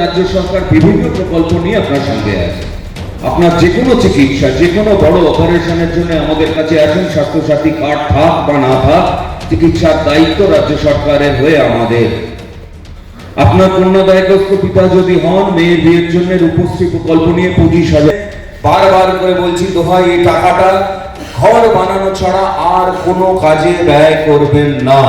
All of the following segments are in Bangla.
রাজ্য সরকার বিভিন্ন প্রকল্প নিয়ে আপনার সঙ্গে আছে। আপনার যে কোনো চিকিৎসা যে কোনো বড় অপারেশনের জন্য আমাদের কাছে আসেন, স্বাস্থ্যসাথী কার্ড থাক বা না থাক, চিকিৎসার দায়িত্ব রাজ্য সরকারের হয়ে আমাদের। আপনার কন্যাদায়গ্রস্ত পিতা যদি হন, মেয়ের বিয়ের জন্য রূপশ্রী প্রকল্প নিয়ে পঁচিশ হাজার বারবার করে বলছি, দোহাই, এই টাকাটা ঘর বানানো ছাড়া আর কোনো কাজে ব্যয় করবেন না।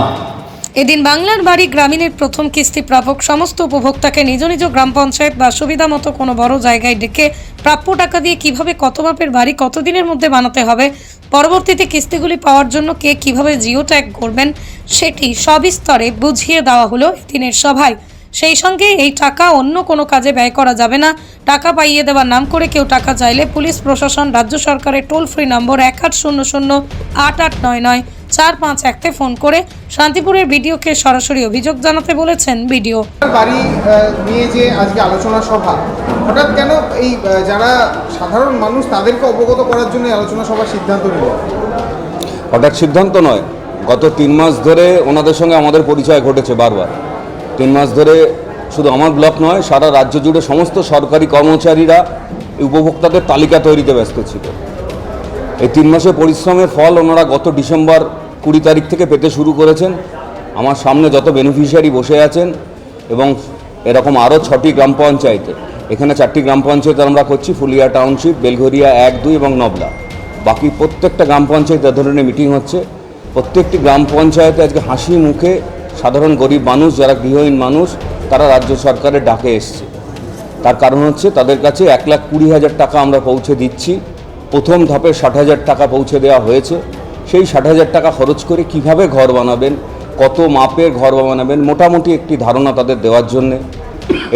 এদিন বাংলার বাড়ি গ্রামীণের প্রথম কিস্তি প্রাপক সমস্ত উপভোক্তাকে নিজ নিজ গ্রাম পঞ্চায়েত বা সুবিধা মতো কোনো বড় জায়গায় ডেকে প্রাপ্য টাকা দিয়ে কীভাবে কত মাপের বাড়ি কতদিনের মধ্যে বানাতে হবে, পরবর্তীতে কিস্তিগুলি পাওয়ার জন্য কে কীভাবে জিও ট্যাগ করবেন, সেটি সবিস্তরে বুঝিয়ে দেওয়া হলো এদিনের সভায়। সেই সঙ্গে এই টাকা অন্য কোনো কাজে ব্যয় করা যাবে না। টাকা পাইয়ে দেওয়ার নাম করে কেউ টাকা চাইলে পুলিশ, প্রশাসন, রাজ্য সরকারের টোল ফ্রি নম্বর এক আট শূন্য শূন্য আট আট নয় নয় চার পাঁচ একতে ফোন করে শান্তিপুরের ভিডিওকে সরাসরি অভিযোগ জানাতে বলেছেন বিডিও। বাড়ি নিয়ে যে আজকে আলোচনা সভা হঠাৎ কেন এই যারা সাধারণ মানুষ তাদেরকে অবগত করার জন্য আলোচনা সভার সিদ্ধান্ত নিল হঠাৎ সিদ্ধান্ত নয় গত তিন মাস ধরে ওনাদের সঙ্গে আমাদের পরিচয় ঘটেছে বারবার। তিন মাস ধরে শুধু আমার ব্লক নয় সারা রাজ্য জুড়ে সমস্ত সরকারি কর্মচারীরা এই উপভোক্তাদের তালিকা তৈরিতে ব্যস্ত ছিল। এই তিন মাসের পরিশ্রমের ফল ওনারা গত ডিসেম্বর কুড়ি তারিখ থেকে পেতে শুরু করেছেন। আমার সামনে যত বেনিফিশিয়ারি বসে আছেন এবং এরকম আরও ছটি গ্রাম পঞ্চায়েতে, এখানে চারটি গ্রাম পঞ্চায়েত আমরা করছি, ফুলিয়া টাউনশিপ বেলঘরিয়া এক, দুই এবং নবলা। বাকি প্রত্যেকটা গ্রাম পঞ্চায়েত এ ধরনের মিটিং হচ্ছে। প্রত্যেকটি গ্রাম পঞ্চায়েতে আজকে হাসি মুখে সাধারণ গরিব মানুষ, যারা গৃহহীন মানুষ, তারা রাজ্য সরকারের ডাকে এসছে। তার কারণ হচ্ছে তাদের কাছে এক লাখ কুড়ি হাজার টাকা আমরা পৌঁছে দিচ্ছি। প্রথম ধাপে ষাট হাজার টাকা পৌঁছে দেওয়া হয়েছে। সেই ষাট হাজার টাকা খরচ করে কীভাবে ঘর বানাবেন, কত মাপের ঘর বানাবেন, মোটামুটি একটি ধারণা তাদের দেওয়ার জন্যে।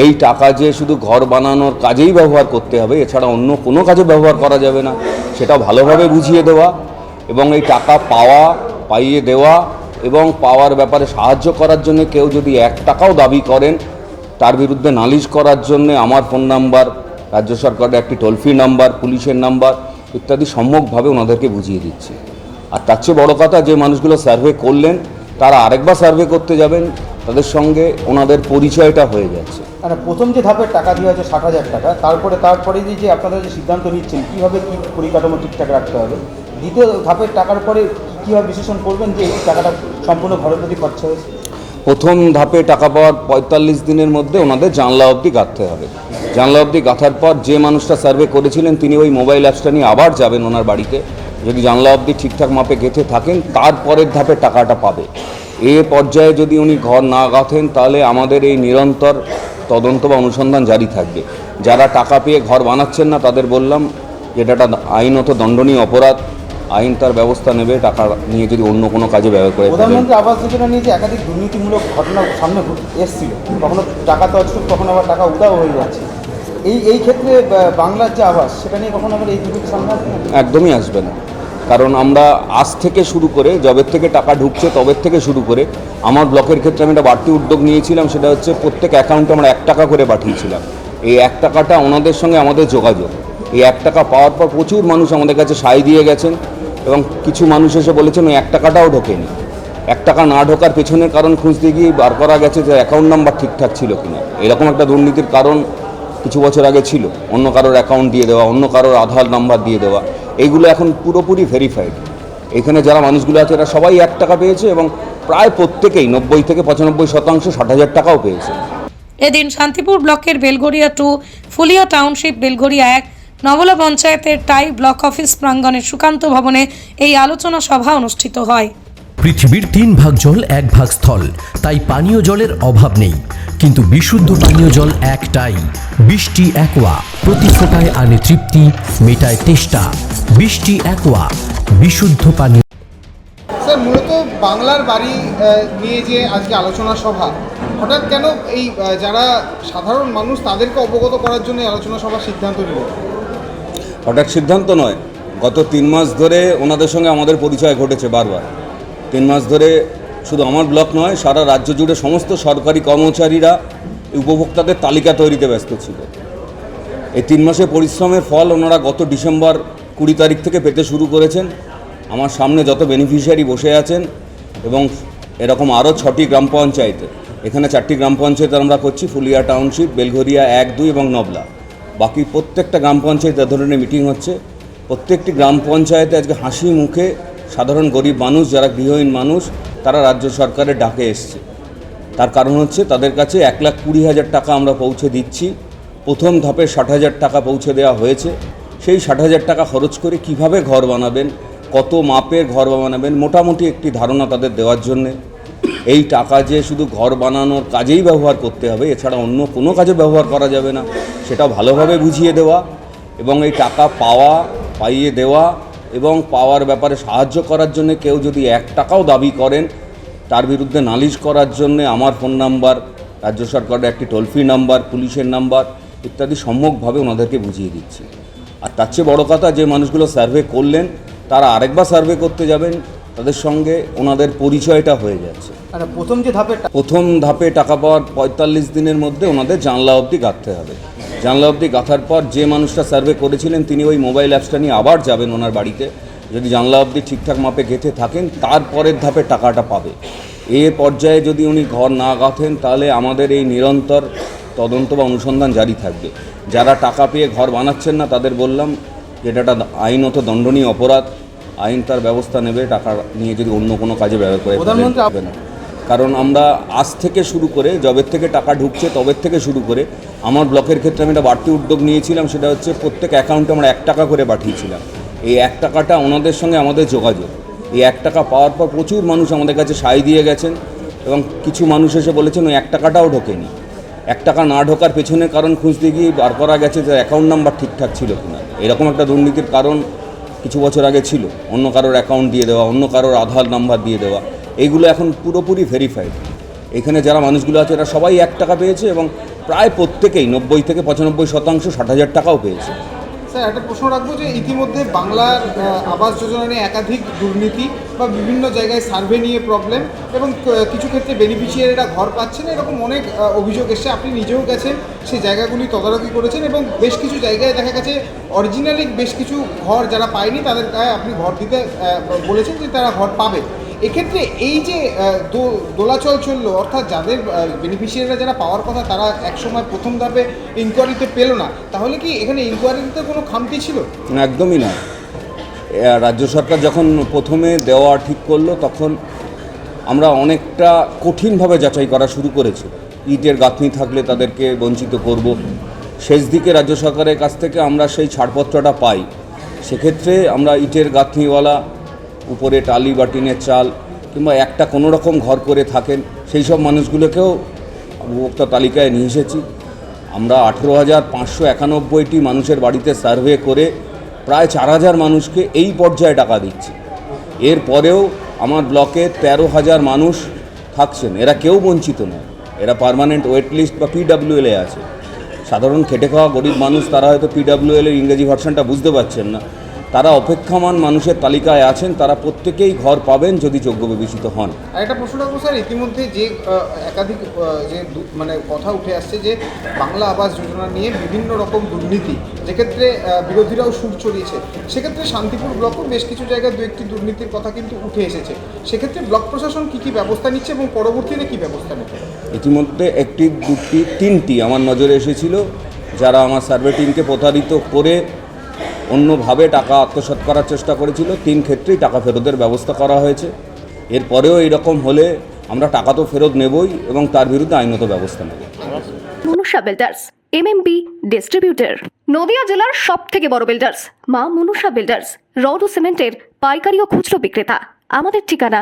এই টাকা যে শুধু ঘর বানানোর কাজেই ব্যবহার করতে হবে, এছাড়া অন্য কোনো কাজে ব্যবহার করা যাবে না, সেটা ভালোভাবে বুঝিয়ে দেওয়া এবং এই টাকা পাওয়া, পাইয়ে দেওয়া এবং পাওয়ার ব্যাপারে সাহায্য করার জন্য কেউ যদি এক টাকাও দাবি করেন, তার বিরুদ্ধে নালিশ করার জন্য আমার ফোন নাম্বার, রাজ্য সরকারের একটি টোল ফ্রি নাম্বার, পুলিশের নাম্বার ইত্যাদি সম্যকভাবে ওনাদেরকে বুঝিয়ে দিচ্ছি। আর তার চেয়ে বড়ো কথা, যে মানুষগুলো সার্ভে করলেন, তারা আরেকবার সার্ভে করতে যাবেন, তাদের সঙ্গে ওনাদের পরিচয়টা হয়ে যাচ্ছে। মানে প্রথম যে ধাপের টাকা দেওয়া হয়েছে ষাট হাজার টাকা, তারপরে তারপরে যে আপনারা যে সিদ্ধান্ত নিচ্ছেন, কীভাবে কী পরিকাঠামো ঠিকঠাক রাখতে হবে? দ্বিতীয় ধাপের টাকার পরে কীভাবে বিশ্লেষণ করবেন যে এই টাকাটা সম্পূর্ণ ঘরের প্রতি খরচা হয়েছে? প্রথম ধাপে টাকা পাওয়ার পঁয়তাল্লিশ দিনের মধ্যে ওনাদের জানলা অবধি গাঁথতে হবে। জানলা অবধি গাঁথার পর যে মানুষটা সার্ভে করেছিলেন, তিনি ওই মোবাইল অ্যাপসটা নিয়ে আবার যাবেন ওনার বাড়িতে। যদি জানলা অবধি ঠিকঠাক মাপে গেঁথে থাকেন তারপরের ধাপে টাকাটা পাবে। এ পর্যায়ে যদি উনি ঘর না গাঁথেন, তাহলে আমাদের এই নিরন্তর তদন্ত বা অনুসন্ধান জারি থাকবে। যারা টাকা পেয়ে ঘর বানাচ্ছেন না, তাদের বললাম যেটা আইনত দণ্ডনীয় অপরাধ। আইন তার ব্যবস্থা নেবে টাকা নিয়ে যদি অন্য কোনো কাজে ব্যবহার করে প্রধানমন্ত্রী আবাস যোজনা নিয়ে যে একাধিক দুর্নীতিমূলক ঘটনা সামনে এসেছিল কখনো টাকা তছরূপ কখনো আবার টাকা উদাও হয়ে যাচ্ছে। এই এই ক্ষেত্রে বাংলার যে আবাস সেটা নিয়ে কখনো আবার এই দুর্নীতি সামনে আসবে একদমই আসবে না। কারণ আমরা আজ থেকে শুরু করে জবের থেকে টাকা ঢুকছে তবের থেকে শুরু করে আমার ব্লকের ক্ষেত্রে আমি একটা বাড়তি উদ্যোগ নিয়েছিলাম সেটা হচ্ছে প্রত্যেক অ্যাকাউন্টে আমরা এক টাকা করে পাঠিয়েছিলাম। এই এক টাকাটা ওনাদের সঙ্গে আমাদের যোগাযোগ। এই এক টাকা পাওয়ার পর প্রচুর মানুষ আমাদের কাছে সাই দিয়ে গেছেন। এবং কিছু মানুষ এসে বলেছেন, ওই এক টাকাটাও ঢোকেনি। এক টাকা না ঢোকার পেছনের কারণ খুঁজতে গিয়ে বার করা গেছে যে অ্যাকাউন্ট নাম্বার ঠিকঠাক ছিল কিনা। এরকম একটা দুর্নীতির কারণ কিছু বছর আগে ছিল। অন্য কারোর অ্যাকাউন্ট দিয়ে দেওয়া, অন্য কারোর আধার নাম্বার দিয়ে দেওয়া, এইগুলো এখন পুরোপুরি ভেরিফাইড এখানে যারা মানুষগুলো আছে, এরা সবাই এক টাকা পেয়েছে এবং প্রায় প্রত্যেকেই নব্বই থেকে পঁচানব্বই শতাংশ ষাট হাজার টাকাও পেয়েছে। এদিন শান্তিপুর ব্লকের বেলঘরিয়া টু ফুলিয়া টাউনশিপ বেলঘরিয়া এক নবলা পঞ্চায়েতের টাই ব্লক অফিস প্রাঙ্গণের সুকান্ত ভবনে এই আলোচনা সভা অনুষ্ঠিত হয়। পৃথিবীর তিন ভাগ জল এক ভাগ স্থল তাই পানীয় জলের অভাব নেই। কিন্তু বিশুদ্ধ পানীয় জল একটাই বৃষ্টি একোয়া প্রতি ফোটায় আনে তৃপ্তি মেটায় তেষ্টা। বৃষ্টি একোয়া বিশুদ্ধ পানীয় স্যার মূলত বাংলার বাড়ি নিয়ে যে আজকে আলোচনা সভা হঠাৎ কেন এই যারা সাধারণ মানুষ তাদেরকে অবগত করার জন্য আলোচনা সভার সিদ্ধান্ত নিল হঠাৎ সিদ্ধান্ত নয়। গত তিন মাস ধরে ওনাদের সঙ্গে আমাদের পরিচয় ঘটেছে বারবার। তিন মাস ধরে শুধু আমার ব্লক নয়, সারা রাজ্য জুড়ে সমস্ত সরকারি কর্মচারীরা উপভোক্তাদের তালিকা তৈরিতে ব্যস্ত ছিল। এই তিন মাসের পরিশ্রমের ফল ওনারা গত ডিসেম্বর কুড়ি তারিখ থেকে পেতে শুরু করেছেন। আমার সামনে যত বেনিফিশিয়ারি বসে আছেন এবং এরকম আরও ছটি গ্রাম পঞ্চায়েতে। এখানে চারটি গ্রাম পঞ্চায়েত আমরা করছি, ফুলিয়া টাউনশিপ, বেলঘরিয়া এক, দুই এবং নবলা। বাকি প্রত্যেকটা গ্রাম পঞ্চায়েত এ ধরনের মিটিং হচ্ছে। প্রত্যেকটি গ্রাম পঞ্চায়েতে আজকে হাসি মুখে সাধারণ গরিব মানুষ, যারা গৃহহীন মানুষ, তারা রাজ্য সরকারের ডাকে এসছে। তার কারণ হচ্ছে তাদের কাছে এক লাখ কুড়ি হাজার টাকা আমরা পৌঁছে দিচ্ছি। প্রথম ধাপে ষাট হাজার টাকা পৌঁছে দেওয়া হয়েছে। সেই ষাট হাজার টাকা খরচ করে কীভাবে ঘর বানাবেন, কত মাপের ঘর বানাবেন, মোটামুটি একটি ধারণা তাদের দেওয়ার জন্যে। এই টাকা যে শুধু ঘর বানানোর কাজেই ব্যবহার করতে হবে, এছাড়া অন্য কোনো কাজে ব্যবহার করা যাবে না। সেটা ভালোভাবে বুঝিয়ে দেওয়া এবং এই টাকা পাওয়া, পাইয়ে দেওয়া এবং পাওয়ার ব্যাপারে সাহায্য করার জন্য কেউ যদি এক টাকাও দাবি করেন, তার বিরুদ্ধে নালিশ করার জন্য আমার ফোন নাম্বার, রাজ্য সরকারের একটি টোল ফ্রি নাম্বার, পুলিশের নাম্বার ইত্যাদি সম্যকভাবে ওনাদেরকে বুঝিয়ে দিচ্ছি। আর তার চেয়ে বড়ো কথা, যে মানুষগুলো সার্ভে করলেন, তারা আরেকবার সার্ভে করতে যাবেন, তাদের সঙ্গে ওনাদের পরিচয়টা হয়ে যাচ্ছে। প্রথম যে ধাপের টা- প্রথম ধাপে টাকা পাওয়ার পঁয়তাল্লিশ দিনের মধ্যে ওনাদের জানলা অবধি গাঁথতে হবে। জানলা অবধি গাঁথার পর যে মানুষটা সার্ভে করেছিলেন তিনি ওই মোবাইল অ্যাপসটা নিয়ে আবার যাবেন ওনার বাড়িতে। যদি জানলা অবধি ঠিকঠাক মাপে গেঁথে থাকেন তারপরের ধাপে টাকাটা পাবে। এ পর্যায়ে যদি উনি ঘর না গাঁথেন তাহলে আমাদের এই নিরন্তর তদন্ত বা অনুসন্ধান জারি থাকবে। যারা টাকা পেয়ে ঘর বানাচ্ছেন না তাদের বললাম যেটা একটা আইনত দণ্ডনীয় অপরাধ আইন তার ব্যবস্থা নেবে টাকা নিয়ে যদি অন্য কোনো কাজে ব্যবহার করে প্রধানমন্ত্রী না কারণ আমরা আজ থেকে শুরু করে জবের থেকে টাকা ঢুকছে তবের থেকে শুরু করে, আমার ব্লকের ক্ষেত্রে আমি একটা বাড়তি উদ্যোগ নিয়েছিলাম, সেটা হচ্ছে প্রত্যেক অ্যাকাউন্টে আমরা এক টাকা করে পাঠিয়েছিলাম। এই এক টাকাটা ওনাদের সঙ্গে আমাদের যোগাযোগ। এই এক টাকা পাওয়ার পর প্রচুর মানুষ আমাদের কাছে সাই দিয়ে গেছেন এবং কিছু মানুষ এসে বলেছেন, ওই এক টাকাটাও ঢোকেনি। এক টাকা না ঢোকার পেছনে কারণ খুঁজতে গিয়ে বার করা গেছে যে অ্যাকাউন্ট নাম্বার ঠিকঠাক ছিল কিনা। এরকম একটা দুর্নীতির কারণ কিছু বছর আগে ছিল। অন্য কারোর অ্যাকাউন্ট দিয়ে দেওয়া, অন্য কারোর আধার নাম্বার দিয়ে দেওয়া। এইগুলো এখন পুরোপুরি ভেরিফাইড এখানে যারা মানুষগুলো আছে, এরা সবাই এক টাকা পেয়েছে এবং প্রায় প্রত্যেকেই নব্বই থেকে পঁচানব্বই শতাংশ ষাট হাজার টাকাও পেয়েছে। স্যার, একটা প্রশ্ন রাখব যে ইতিমধ্যে বাংলার আবাস যোজনা নিয়ে একাধিক দুর্নীতি বা বিভিন্ন জায়গায় সার্ভে নিয়ে প্রবলেম এবং কিছু ক্ষেত্রে বেনিফিশিয়ারিরা ঘর পাচ্ছে না, এরকম অনেক অভিযোগ এসছে। আপনি নিজেও গেছেন সেই জায়গাগুলি তদারকি করেছেন এবং বেশ কিছু জায়গায় দেখা গেছে অরিজিনালি বেশ কিছু ঘর যারা পায়নি, তাদের গায়ে আপনি ঘর দিতে বলেছেন যে তারা ঘর পাবে। এক্ষেত্রে এই যে দোলাচল চলল অর্থাৎ যাদের বেনিফিশিয়ারিরা যারা পাওয়ার কথা তারা একসময় প্রথম ধাপে ইনকোয়ারিতে পেল না। তাহলে কি এখানে ইনকোয়ারিতে কোনো খামতি ছিল? না, একদমই না। রাজ্য সরকার যখন প্রথমে দেওয়া ঠিক করল তখন আমরা অনেকটা কঠিনভাবে যাচাই করা শুরু করেছি। ইটের গাঁথনি থাকলে তাদেরকে বঞ্চিত করব। শেষ দিকে রাজ্য সরকারের কাছ থেকে আমরা সেই ছাড়পত্রটা পাই। সেক্ষেত্রে আমরা ইটের গাঁথনিওয়ালা উপরে টালি বা টিনের চাল কিংবা একটা কোনো রকম ঘর করে থাকেন, সেই সব মানুষগুলোকেও উপভোক্তা তালিকায় নিয়ে এসেছি। আমরা আঠেরো হাজার পাঁচশো একানব্বইটি মানুষের বাড়িতে সার্ভে করে প্রায় চার হাজার মানুষকে এই পর্যায়ে টাকা দিচ্ছি। এরপরেও আমার ব্লকে তেরো হাজার মানুষ থাকছেন। এরা কেউ বঞ্চিত নয়। এরা পার্মানেন্ট ওয়েট লিস্ট বা পিডাব্লিউএলে আছে। সাধারণ খেটে খাওয়া গরিব মানুষ, তারা হয়তো পিডাব্লিউএল এর ইংরেজি ভার্সনটা বুঝতে পারছেন না। তারা অপেক্ষমান মানুষের তালিকায় আছেন তারা প্রত্যেকেই ঘর পাবেন যদি যোগ্য বিবেচিত হন। আর একটা প্রশ্ন রাখব স্যার ইতিমধ্যে যে একাধিক যে মানে কথা উঠে আসছে যে বাংলা আবাস যোজনা নিয়ে বিভিন্ন রকম দুর্নীতি যেক্ষেত্রে বিরোধীরাও সুর চড়িয়েছে। সেক্ষেত্রে শান্তিপুর ব্লকও বেশ কিছু জায়গায় দু একটি দুর্নীতির কথা কিন্তু উঠে এসেছে। সেক্ষেত্রে ব্লক প্রশাসন কী কী ব্যবস্থা নিচ্ছে এবং পরবর্তীতে কী ব্যবস্থা নেবে? ইতিমধ্যে একটি দুটি তিনটি আমার নজরে এসেছিল যারা আমার সার্ভে টিমকে প্রতারিত করে অন্যভাবে টাকা আত্মসাত করার চেষ্টা করেছিল। তিন ক্ষেত্রেই টাকা ফেরতের ব্যবস্থা করা হয়েছে। এরপরেও এইরকম হলে আমরা টাকা তো ফেরত নেবই এবং তার বিরুদ্ধে আইনত ব্যবস্থা নেব। Manusha builders MMB distributor, Nadia জেলার সব থেকে বড় বিল্ডার্স, মা মনুষা বিল্ডার্স রড ও সিমেন্টের পাইকারি ও খুচরো বিক্রেতা। আমাদের ঠিকানা